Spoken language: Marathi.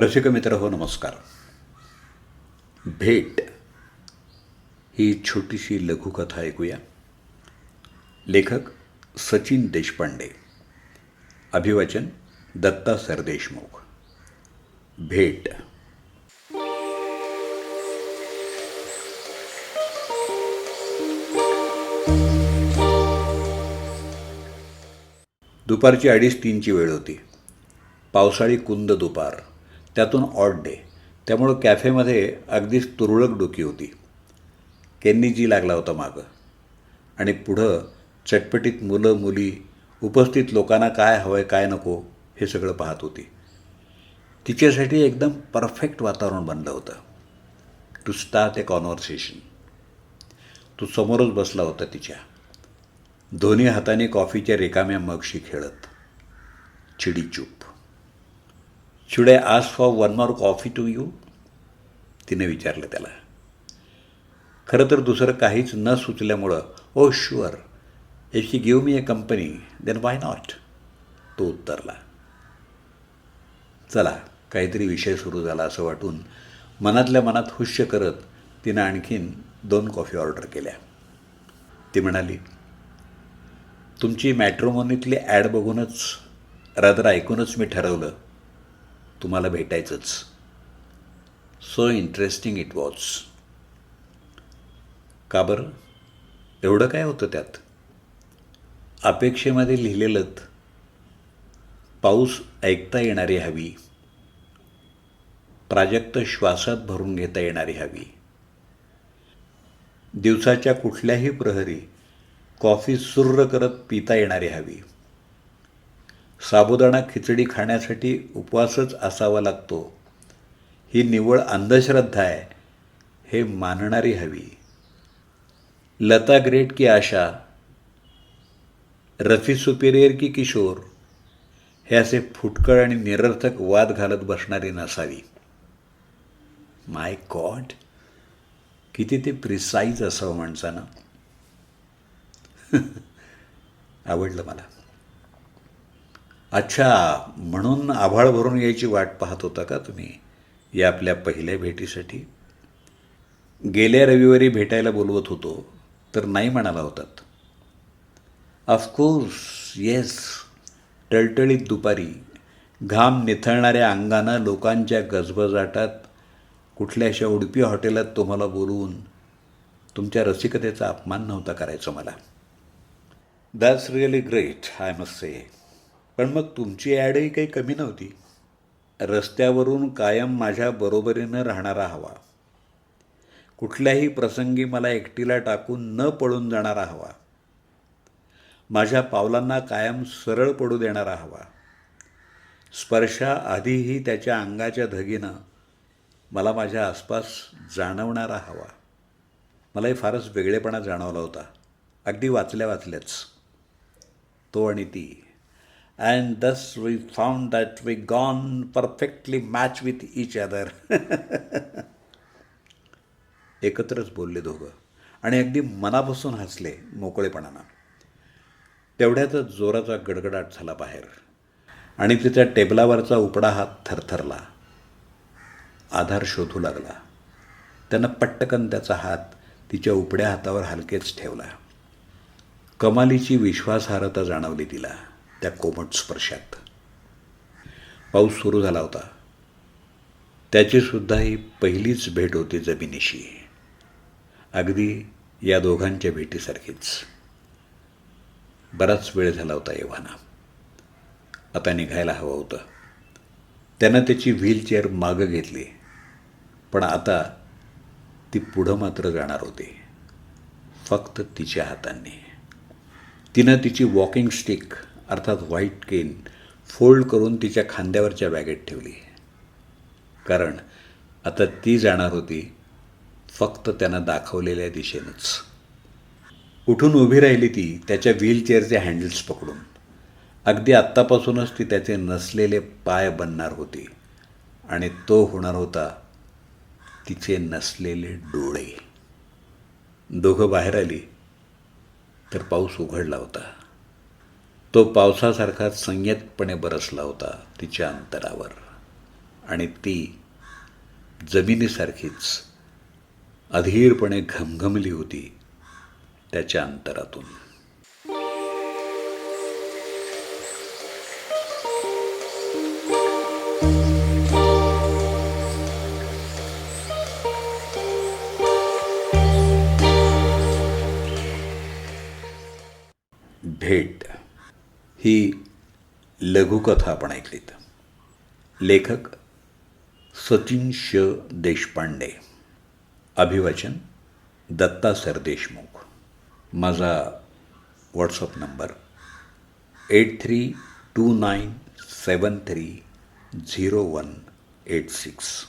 रसिक मित्र हो नमस्कार. भेट ही छोटीशी लघुकथा ऐकूया. लेखक सचिन देशपांडे. अभिवाचन दत्ता सरदेशमुख भेट. दुपारची अडीच तीनची वेळ होती. पावसाळी कुंद दुपार. त्यातून ऑड डे त्यामुळं कॅफेमध्ये अगदीच तुरळक डोकी होती. केन्नी जी लागला होता मागं. आणि पुढं चटपटीत मुलं मुली उपस्थित लोकांना काय हवं आहे काय नको हे सगळं पाहत होती. तिच्यासाठी एकदम परफेक्ट वातावरण बनलं होतं. टू स्टार्ट ए कॉन्व्हर्सेशन तो समोरच बसला होता तिच्या. दोन्ही हाताने कॉफीच्या रिकाम्या मगशी खेळत. चिडीचूक should I ask for one more coffee to you तिने विचारलं त्याला. खरं तर दुसरं काहीच न सुचल्यामुळं ओ sure if she give me a company then why not तो उत्तरला. चला काहीतरी विषय सुरू झाला असं वाटून मनातल्या मनात हुश्य करत तिनं आणखीन दोन कॉफी ऑर्डर केल्या. ती म्हणाली तुमची मॅट्रोमोनीतली ॲड बघूनच रात्र ऐकूनच मी ठरवलं तुम्हाला भेटायचंच. सो इंटरेस्टिंग इट वॉज का बरं? एवढं काय होतं त्यात? अपेक्षेमध्ये लिहिलेलंत पाऊस ऐकता येणारी हवी प्राजक्त श्वासात भरून घेता येणारी हवी. दिवसाच्या कुठल्याही प्रहरी कॉफी सुर्र करत पिता येणारी हवी. साबुदाणा खिचडी खाण्यासाठी उपवासच असावा लागतो. ही निव्वळ अंधश्रद्धा आहे हे मानणारी हवी. लता ग्रेट की आशा रफी सुपेरियर की किशोर हे असे फुटकळ आणि निरर्थक वाद घालत बसणारी नसावी. माय गॉड किती ते प्रिसाईज असावं माणसानं. आवडलं मला. अच्छा म्हणून आभाळ भरून यायची वाट पाहत होता का तुम्ही? या आपल्या पहिल्या भेटीसाठी? गेल्या रविवारी भेटायला बोलवत होतो तर नाही म्हणाला होतात. ऑफकोर्स येस टळटळीत दुपारी घाम निथळणाऱ्या अंगानं लोकांच्या गजबजाटात कुठल्याशा उडपी हॉटेलात तुम्हाला बोलवून तुमच्या रसिकतेचा अपमान नव्हता करायचा मला. That's really great I must say पण मग तुमची ॲडही काही कमी नव्हती. रस्त्यावरून कायम माझ्या बरोबरीनं राहणारा हवा. कुठल्याही प्रसंगी मला एकटीला टाकून न पळून जाणारा हवा. माझ्या पावलांना कायम सरळ पडू देणारा हवा. स्पर्शाआधीही त्याच्या अंगाच्या धगीनं मला माझ्या आसपास जाणवणारा हवा. मलाही फारच वेगळेपणा जाणवला होता. अगदी वाचल्या वाचल्याच. तो आणि ती. And thus we found that we gone perfectly match with each other एकत्रच बोलले दोघं. आणि अगदी मनापासून हसले मोकळेपणानं. तेवढ्यातच जोराचा गडगडाट झाला बाहेर. आणि तिच्या टेबलावरचा उपडा हात थरथरला. आधार शोधू लागला. त्यानं पट्टकन त्याचा हात तिच्या उपड्या हातावर हलकेच ठेवला. कमालीची विश्वासार्हता जाणवली तिला. त्या कोमट स्पर्शात. पाऊस सुरू झाला होता. त्याचीसुद्धा ही पहिलीच भेट होती जमिनीशी. अगदी या दोघांच्या भेटीसारखीच. बराच वेळ झाला होता एव्हाना आता निघायला हवं होतं. त्यानं त्याची व्हीलचेअर मागं घेतली. पण आता ती पुढं मात्र जाणार होती. फक्त तिच्या हातांनी. तिनं तिची वॉकिंग स्टिक अर्थात व्हाईट केन फोल्ड करून तिच्या खांद्यावरच्या बॅगेत ठेवली कारण आता ती जाणार होती फक्त त्यानं दाखवलेल्या दिशेनंच. उठून उभी राहिली ती त्याच्या व्हीलचेअरचे हँडल्स पकडून. अगदी आत्तापासूनच ती त्याचे नसलेले पाय बनणार होती आणि तो होणार होता तिचे नसलेले डोळे. दोघं बाहेर आली तर पाऊस उघडला होता. तो पावसासारखा संयतपणे बरसला होता तिच्या अंतरावर. आणि ती जमिनीसारखीच अधीरपणे घमघमली होती त्याच्या अंतरातून. भेट. ही लघुकथा आपण ऐकलीत. लेखक सचिन श. देशपांडे. अभिवाचन दत्ता सरदेशमुख माझा WhatsApp number eight three two nine seven three zero one eight six